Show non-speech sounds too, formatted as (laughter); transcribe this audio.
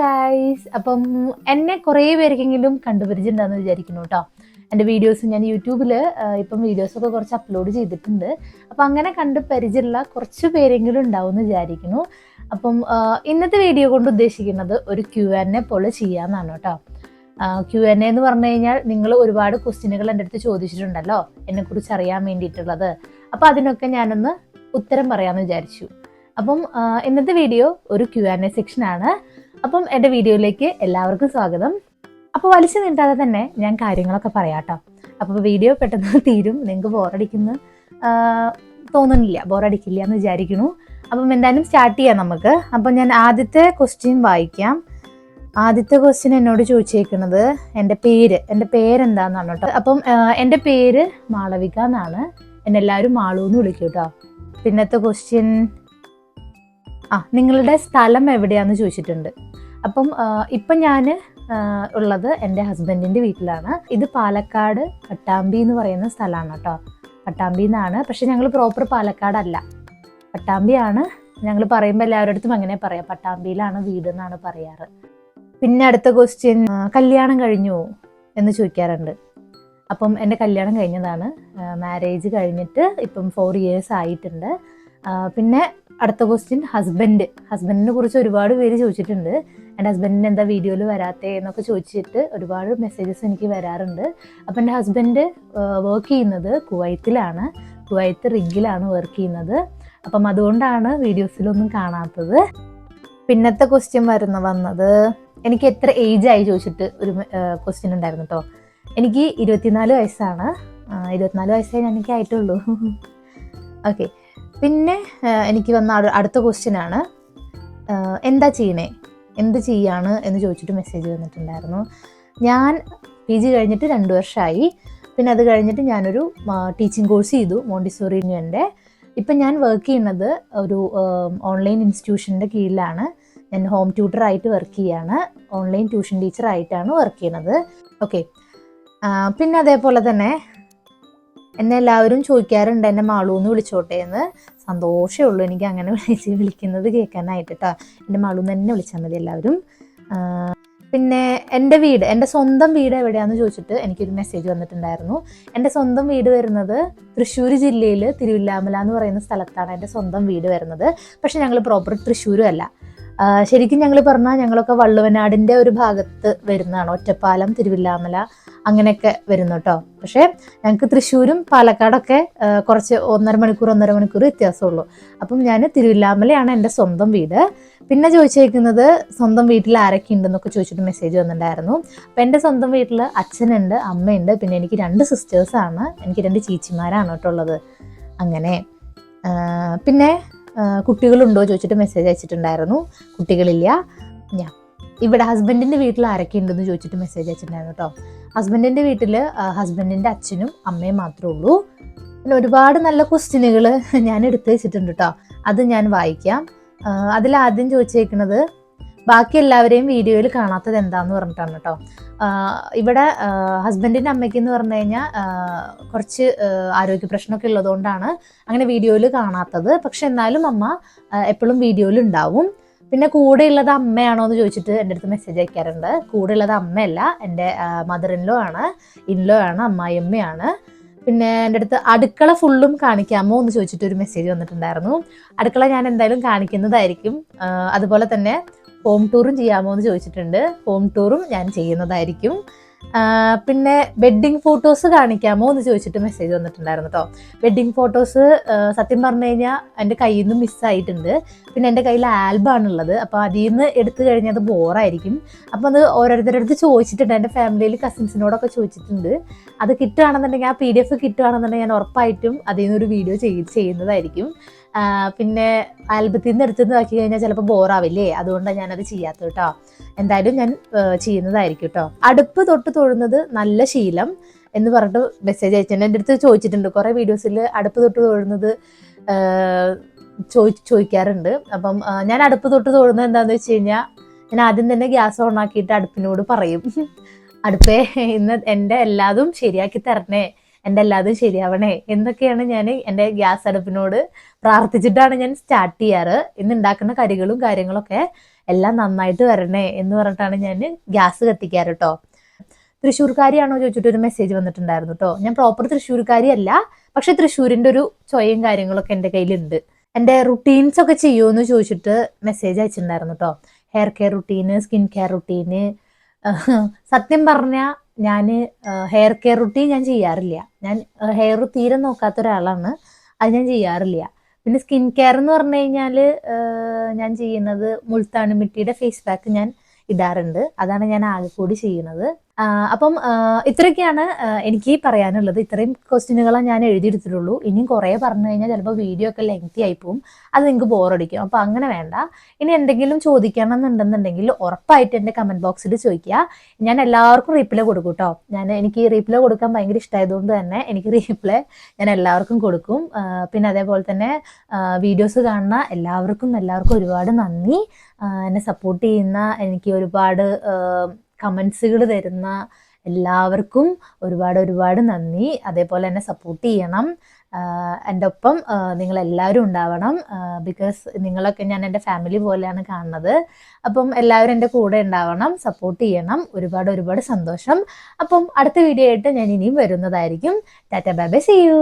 Guys അപ്പം എന്നെ കുറേ പേർക്കെങ്കിലും കണ്ടുപരിച്ചിട്ടുണ്ടെന്ന് വിചാരിക്കുന്നു കേട്ടോ. എന്റെ വീഡിയോസ് ഞാൻ യൂട്യൂബിൽ ഇപ്പം വീഡിയോസൊക്കെ കുറച്ച് അപ്ലോഡ് ചെയ്തിട്ടുണ്ട്. അപ്പം അങ്ങനെ കണ്ട് പരിചയമുള്ള കുറച്ച് പേരെങ്കിലും ഉണ്ടാവും എന്ന് വിചാരിക്കുന്നു. അപ്പം ഇന്നത്തെ വീഡിയോ കൊണ്ട് ഉദ്ദേശിക്കുന്നത് ഒരു ക്യു എൻ എ പോലെ ചെയ്യാമെന്നാണ് കേട്ടോ. ക്യു എൻ എന്ന് പറഞ്ഞു കഴിഞ്ഞാൽ നിങ്ങൾ ഒരുപാട് ക്വസ്റ്റ്യനുകൾ എന്റെ അടുത്ത് ചോദിച്ചിട്ടുണ്ടല്ലോ. എന്നെക്കുറിച്ച് അറിയാൻ വേണ്ടിയിട്ടുള്ളത്. അപ്പോൾ അതിനൊക്കെ ഞാനൊന്ന് ഉത്തരം പറയാമെന്ന് വിചാരിച്ചു. അപ്പം ഇന്നത്തെ വീഡിയോ ഒരു ക്യു ആൻ എ സെക്ഷനാണ് അപ്പം എന്റെ വീഡിയോയിലേക്ക് എല്ലാവർക്കും സ്വാഗതം. അപ്പോൾ വലിച്ചു നീട്ടാതെ തന്നെ ഞാൻ കാര്യങ്ങളൊക്കെ പറയാട്ടോ. അപ്പോൾ വീഡിയോ പെട്ടെന്ന് (laughs) തീരും. നിങ്ങൾക്ക് ബോറടിക്കുന്നു. തോന്നുന്നില്ല. ബോറടിക്കില്ല എന്ന് വിചാരിക്കുന്നു. അപ്പം എന്തായാലും സ്റ്റാർട്ട് ചെയ്യാം നമുക്ക്. അപ്പം ഞാൻ ആദ്യത്തെ ക്വസ്റ്റ്യൻ വായിക്കാം. ആദ്യത്തെ ക്വസ്റ്റ്യൻ എന്നോട് ചോദിച്ചേക്കുന്നത് എന്റെ പേര്. എന്റെ പേരെന്താണെന്നാണ് കേട്ടോ. അപ്പം എന്റെ പേര് മാളവിക എന്നാണ്. എന്നെ എല്ലാവരും മാളു എന്ന് വിളിക്കും കേട്ടോ. പിന്നത്തെ ക്വസ്റ്റ്യൻ ആ നിങ്ങളുടെ സ്ഥലം എവിടെയാന്ന് ചോദിച്ചിട്ടുണ്ട്. അപ്പം ഇപ്പൊ ഞാൻ ഉള്ളത് എന്റെ ഹസ്ബൻഡിന്റെ വീട്ടിലാണ്. ഇത് പാലക്കാട് പട്ടാമ്പി എന്ന് പറയുന്ന സ്ഥലമാണ് കേട്ടോ. പട്ടാമ്പി എന്നാണ്. പക്ഷെ ഞങ്ങൾ പ്രോപ്പർ പാലക്കാടല്ല. പട്ടാമ്പിയാണ്. ഞങ്ങൾ പറയുമ്പോൾ എല്ലാവരുടെ അടുത്തും അങ്ങനെ പറയാം. പട്ടാമ്പിയിലാണ് വീട് എന്നാണ് പറയാറ്. പിന്നെ അടുത്ത ക്വസ്റ്റ്യൻ കല്യാണം കഴിഞ്ഞു എന്ന് ചോദിക്കാറുണ്ട്. അപ്പം എന്റെ കല്യാണം കഴിഞ്ഞതാണ്. മാരേജ് കഴിഞ്ഞിട്ട് ഇപ്പം ഫോർ ഇയേഴ്സ് ആയിട്ടുണ്ട്. പിന്നെ അടുത്ത ക്വസ്റ്റ്യൻ ഹസ്ബൻഡ് ഹസ്ബൻഡിനെ കുറിച്ച് ഒരുപാട് പേര് ചോദിച്ചിട്ടുണ്ട്. എന്റെ ഹസ്ബൻഡിന് എന്താ വീഡിയോയിൽ വരാത്തേ എന്നൊക്കെ ചോദിച്ചിട്ട് ഒരുപാട് മെസ്സേജസ് എനിക്ക് വരാറുണ്ട്. അപ്പം എന്റെ ഹസ്ബൻഡ് വർക്ക് ചെയ്യുന്നത് കുവൈത്തിലാണ്. കുവൈത്ത് റിഗിലാണ് വർക്ക് ചെയ്യുന്നത്. അപ്പം അതുകൊണ്ടാണ് വീഡിയോസിലൊന്നും കാണാത്തത്. പിന്നത്തെ ക്വസ്റ്റ്യൻ വരുന്ന വന്നത് എനിക്ക് എത്ര ഏജ് ആയി ചോദിച്ചിട്ട് ഒരു ക്വസ്റ്റ്യൻ ഉണ്ടായിരുന്നു കേട്ടോ എനിക്ക് ഇരുപത്തിനാല് വയസ്സാണ്. ഇരുപത്തിനാല് വയസ്സേ എനിക്ക് ആയിട്ടുള്ളൂ ഓക്കെ (laughs) പിന്നെ എനിക്ക് വന്ന അടുത്ത ക്വസ്റ്റ്യൻ ആണ്. എന്താ ചെയ്യണേ? എന്ത് ചെയ്യാണ് എന്ന് ചോദിച്ചിട്ട് മെസ്സേജ് വന്നിട്ടുണ്ടായിരുന്നു. ഞാൻ പി ജി കഴിഞ്ഞിട്ട് രണ്ട് വർഷമായി പിന്നെ അത് കഴിഞ്ഞിട്ട് ഞാനൊരു ടീച്ചിങ് കോഴ്സ് ചെയ്തു മോണ്ടിസോറി യൂണിയന്റെ ഇപ്പം ഞാൻ വർക്ക് ചെയ്യുന്നത് ഒരു ഓൺലൈൻ ഇൻസ്റ്റിറ്റ്യൂഷന്റെ കീഴിലാണ്. ഞാൻ ഹോം ട്യൂട്ടറായിട്ട് വർക്ക് ചെയ്യാണ്. ഓൺലൈൻ ട്യൂഷൻ ടീച്ചറായിട്ടാണ് വർക്ക് ചെയ്യുന്നത്. ഓക്കെ പിന്നെ അതേപോലെ തന്നെ എന്നെ എല്ലാവരും ചോദിക്കാറുണ്ട് എന്നെ മാളൂന്ന് വിളിച്ചോട്ടെ എന്ന്. സന്തോഷമേ ഉള്ളൂ എനിക്ക് അങ്ങനെ വിളിച്ച് വിളിക്കുന്നത് കേൾക്കാനായിട്ട് കേട്ടോ എന്റെ മാളൂന്ന് തന്നെ വിളിച്ചാൽ മതി എല്ലാവരും. പിന്നെ എന്റെ വീട് എന്റെ സ്വന്തം വീട് എവിടെയാണെന്ന് ചോദിച്ചിട്ട് എനിക്കൊരു മെസ്സേജ് വന്നിട്ടുണ്ടായിരുന്നു. എന്റെ സ്വന്തം വീട് വരുന്നത് തൃശ്ശൂർ ജില്ലയിൽ തിരുവില്ലാമല എന്ന് പറയുന്ന സ്ഥലത്താണ് എന്റെ സ്വന്തം വീട് വരുന്നത്. പക്ഷെ ഞങ്ങൾ പ്രോപ്പർ തൃശ്ശൂരും അല്ല. ശരിക്കും ഞങ്ങൾ പറഞ്ഞാൽ ഞങ്ങളൊക്കെ വള്ളുവനാടിന്റെ ഒരു ഭാഗത്ത് വരുന്നതാണ്. ഒറ്റപ്പാലം തിരുവില്ലാമല അങ്ങനെയൊക്കെ വരുന്നു കേട്ടോ പക്ഷേ ഞങ്ങൾക്ക് തൃശ്ശൂരും പാലക്കാടൊക്കെ കുറച്ച് ഒന്നര മണിക്കൂർ ഒന്നര മണിക്കൂർ വ്യത്യാസമുള്ളൂ. അപ്പം ഞാൻ തിരുവില്ലാമലയാണ് എന്റെ സ്വന്തം വീട്. പിന്നെ ചോദിച്ചേക്കുന്നത് സ്വന്തം വീട്ടിൽ ആരൊക്കെ ഉണ്ടെന്നൊക്കെ ചോദിച്ചിട്ട് മെസ്സേജ് വന്നിട്ടുണ്ടായിരുന്നു. അപ്പം എന്റെ സ്വന്തം വീട്ടിൽ അച്ഛനുണ്ട് അമ്മയുണ്ട് പിന്നെ എനിക്ക് രണ്ട് സിസ്റ്റേഴ്സാണ് എനിക്ക് രണ്ട് ചേച്ചിമാരാണ് കേട്ടോ ഉള്ളത്. അങ്ങനെ പിന്നെ കുട്ടികളുണ്ടോ ചോദിച്ചിട്ട് മെസ്സേജ് അയച്ചിട്ടുണ്ടായിരുന്നു. കുട്ടികളില്ല. ഞാൻ ഇവിടെ ഹസ്ബൻഡിന്റെ വീട്ടിൽ ആരൊക്കെ ഉണ്ടെന്ന് ചോദിച്ചിട്ട് മെസ്സേജ് അയച്ചിട്ടുണ്ടായിരുന്നു കേട്ടോ. ഹസ്ബൻഡിന്റെ വീട്ടിൽ ഹസ്ബൻഡിന്റെ അച്ഛനും അമ്മയും മാത്രമേ ഉള്ളൂ. പിന്നെ ഒരുപാട് നല്ല ക്വസ്റ്റ്യനുകൾ ഞാൻ എടുത്തു വെച്ചിട്ടുണ്ട് കേട്ടോ. അത് ഞാൻ വായിക്കാം. അതിൽ ആദ്യം ചോദിച്ചേക്കുന്നത് ബാക്കി എല്ലാവരെയും വീഡിയോയിൽ കാണാത്തത് എന്താന്ന് പറഞ്ഞിട്ടാണ് കേട്ടോ. ഇവിടെ ഹസ്ബൻഡിന്റെ അമ്മയ്ക്ക് എന്ന് പറഞ്ഞു കഴിഞ്ഞാൽ കുറച്ച് ആരോഗ്യ പ്രശ്നമൊക്കെ ഉള്ളതുകൊണ്ടാണ് അങ്ങനെ വീഡിയോയിൽ കാണാത്തത്. പക്ഷെ എന്നാലും അമ്മ എപ്പോഴും വീഡിയോയിൽ ഉണ്ടാവും. പിന്നെ കൂടെ ഉള്ളത് അമ്മയാണോ എന്ന് ചോദിച്ചിട്ട് എന്റെ അടുത്ത് മെസ്സേജ് അയക്കാറുണ്ട്. കൂടെ ഉള്ളത് അമ്മയല്ല എന്റെ മദർ ഇൻലോ ആണ് ഇൻലോ ആണ് അമ്മായിയമ്മയാണ്. പിന്നെ എന്റെ അടുത്ത് അടുക്കള ഫുള്ളും കാണിക്കാമോ എന്ന് ചോദിച്ചിട്ട് ഒരു മെസ്സേജ് വന്നിട്ടുണ്ടായിരുന്നു. അടുക്കള ഞാൻ എന്തായാലും കാണിക്കുന്നതായിരിക്കും. അതുപോലെ തന്നെ ഹോം ടൂറും ചെയ്യാമോ എന്ന് ചോദിച്ചിട്ടുണ്ട്. ഹോം ടൂറും ഞാൻ ചെയ്യുന്നതായിരിക്കും. പിന്നെ വെഡ്ഡിങ് ഫോട്ടോസ് കാണിക്കാമോ എന്ന് ചോദിച്ചിട്ട് മെസ്സേജ് വന്നിട്ടുണ്ടായിരുന്നു കേട്ടോ വെഡ്ഡിങ് ഫോട്ടോസ് സത്യം പറഞ്ഞു കഴിഞ്ഞാൽ എന്റെ കയ്യിൽ നിന്ന് മിസ്സായിട്ടുണ്ട് പിന്നെ എന്റെ കയ്യിൽ ആൽബാണുള്ളത് അപ്പോൾ അതിൽ നിന്ന് എടുത്തു കഴിഞ്ഞാൽ അത് ബോറായിരിക്കും അപ്പോൾ അത് ഓരോരുത്തരുടെ അടുത്ത് ചോദിച്ചിട്ടുണ്ട്. എന്റെ ഫാമിലിയിൽ കസിൻസിനോടൊക്കെ ചോദിച്ചിട്ടുണ്ട്. അത് കിട്ടുകയാണെന്നുണ്ടെങ്കിൽ ആ പി ഡി എഫ് കിട്ടുകയാണെന്നുണ്ടെങ്കിൽ ഞാൻ ഉറപ്പായിട്ടും അതിൽ നിന്നൊരു വീഡിയോ ചെയ് ചെയ്യുന്നതായിരിക്കും. പിന്നെ ആൽബത്തിൽ നിന്ന് എടുത്തു ആക്കി കഴിഞ്ഞാൽ ചിലപ്പോൾ ബോറാവില്ലേ? അതുകൊണ്ടാണ് ഞാനത് ചെയ്യാത്തത് കേട്ടോ എന്തായാലും ഞാൻ ചെയ്യുന്നതായിരിക്കും കേട്ടോ അടുപ്പ് തൊട്ട് തൊഴുന്നത് നല്ല ശീലം എന്ന് പറഞ്ഞിട്ട് മെസ്സേജ് അയച്ചിട്ടുണ്ട്. എന്റെ അടുത്ത് ചോദിച്ചിട്ടുണ്ട്. കുറേ വീഡിയോസിൽ അടുപ്പ് തൊട്ട് തൊഴുന്നത് ചോദി ചോദിക്കാറുണ്ട്. അപ്പം ഞാൻ അടുപ്പ് തൊട്ട് തൊഴുന്നത് എന്താണെന്ന് വെച്ച് കഴിഞ്ഞാൽ ഞാൻ ആദ്യം തന്നെ ഗ്യാസ് ഓൺ ആക്കിയിട്ട് അടുപ്പിനോട് പറയും. (laughs) അടുപ്പേ ഇന്ന് എന്റെ എല്ലാതും ശരിയാക്കി തരണേ. എന്റെ എല്ലാതും ശരിയാവണേ. എന്നൊക്കെയാണ് ഞാൻ എന്റെ ഗ്യാസ് അടുപ്പിനോട് പ്രാർത്ഥിച്ചിട്ടാണ് ഞാൻ സ്റ്റാർട്ട് ചെയ്യാറ്. ഇന്ന് ഉണ്ടാക്കുന്ന കറികളും കാര്യങ്ങളൊക്കെ എല്ലാം നന്നായിട്ട് വരണേ എന്ന് പറഞ്ഞിട്ടാണ് ഞാൻ ഗ്യാസ് കത്തിക്കാറ് കേട്ടോ തൃശ്ശൂർക്കാരിയാണോ ചോദിച്ചിട്ട് ഒരു മെസ്സേജ് വന്നിട്ടുണ്ടായിരുന്നു കേട്ടോ ഞാൻ പ്രോപ്പർ തൃശ്ശൂർക്കാരി അല്ല പക്ഷെ തൃശ്ശൂരിന്റെ ഒരു ചൊയയും കാര്യങ്ങളൊക്കെ എന്റെ കയ്യിലുണ്ട്. എന്റെ റുട്ടീൻസ് ഒക്കെ ചെയ്യുമെന്ന് ചോദിച്ചിട്ട് മെസ്സേജ് അയച്ചിട്ടുണ്ടായിരുന്നു കേട്ടോ hair care routine skin care routine സത്യം പറഞ്ഞാൽ ഞാൻ ഹെയർ കെയർ റുട്ടീൻ ഞാൻ ചെയ്യാറില്ല. ഞാൻ ഹെയർ തീരെ നോക്കാത്ത ഒരാളാണ്. അത് ഞാൻ ചെയ്യാറില്ല. പിന്നെ സ്കിൻ കെയർ എന്ന് പറഞ്ഞു കഴിഞ്ഞാൽ ഞാൻ ചെയ്യുന്നത് മുൾത്താണി മിട്ടിയുടെ ഫേസ് പാക്ക് ഞാൻ ഇടാറുണ്ട്. അതാണ് ഞാൻ ആകെ കൂടി ചെയ്യുന്നത്. അപ്പം ഇത്രയൊക്കെയാണ് എനിക്ക് പറയാനുള്ളത്. ഇത്രയും ക്വസ്റ്റ്യനുകളാണ് ഞാൻ എഴുതിയെടുത്തിട്ടുള്ളൂ. ഇനിയും കുറേ പറഞ്ഞു കഴിഞ്ഞാൽ ചിലപ്പോൾ വീഡിയോ ഒക്കെ ലെങ്തി ആയി പോകും അത് നിങ്ങൾക്ക് ബോറടിക്കും അപ്പോൾ അങ്ങനെ വേണ്ട. ഇനി എന്തെങ്കിലും ചോദിക്കണം എന്നുണ്ടെന്നുണ്ടെങ്കിൽ ഉറപ്പായിട്ട് എന്റെ കമന്റ് ബോക്സിൽ ചോദിക്കുക. ഞാൻ എല്ലാവർക്കും റീപ്ലൈ കൊടുക്കും കേട്ടോ ഞാൻ എനിക്ക് റീപ്ലൈ കൊടുക്കാൻ ഭയങ്കര ഇഷ്ടമായതുകൊണ്ട് തന്നെ എനിക്ക് റീപ്ലൈ ഞാൻ എല്ലാവർക്കും കൊടുക്കും. പിന്നെ അതേപോലെ തന്നെ വീഡിയോസ് കാണുന്ന എല്ലാവർക്കും എല്ലാവർക്കും ഒരുപാട് നന്ദി. എന്നെ സപ്പോർട്ട് ചെയ്യുന്ന എനിക്ക് ഒരുപാട് കമൻസുകൾ തരുന്ന എല്ലാവർക്കും ഒരുപാട് ഒരുപാട് നന്ദി. അതേപോലെ തന്നെ സപ്പോർട്ട് ചെയ്യണം. എന്റെ ഒപ്പം നിങ്ങളെല്ലാവരും ഉണ്ടാവണം. ബിക്കോസ് നിങ്ങളൊക്കെ ഞാൻ എന്റെ ഫാമിലി പോലെയാണ് കാണുന്നത്. അപ്പം എല്ലാവരും എന്റെ കൂടെ ഉണ്ടാവണം സപ്പോർട്ട് ചെയ്യണം. ഒരുപാട് ഒരുപാട് സന്തോഷം. അപ്പം അടുത്ത വീഡിയോ ആയിട്ട് ഞാൻ ഇനിയും വരുന്നതായിരിക്കും. Tata bye bye see you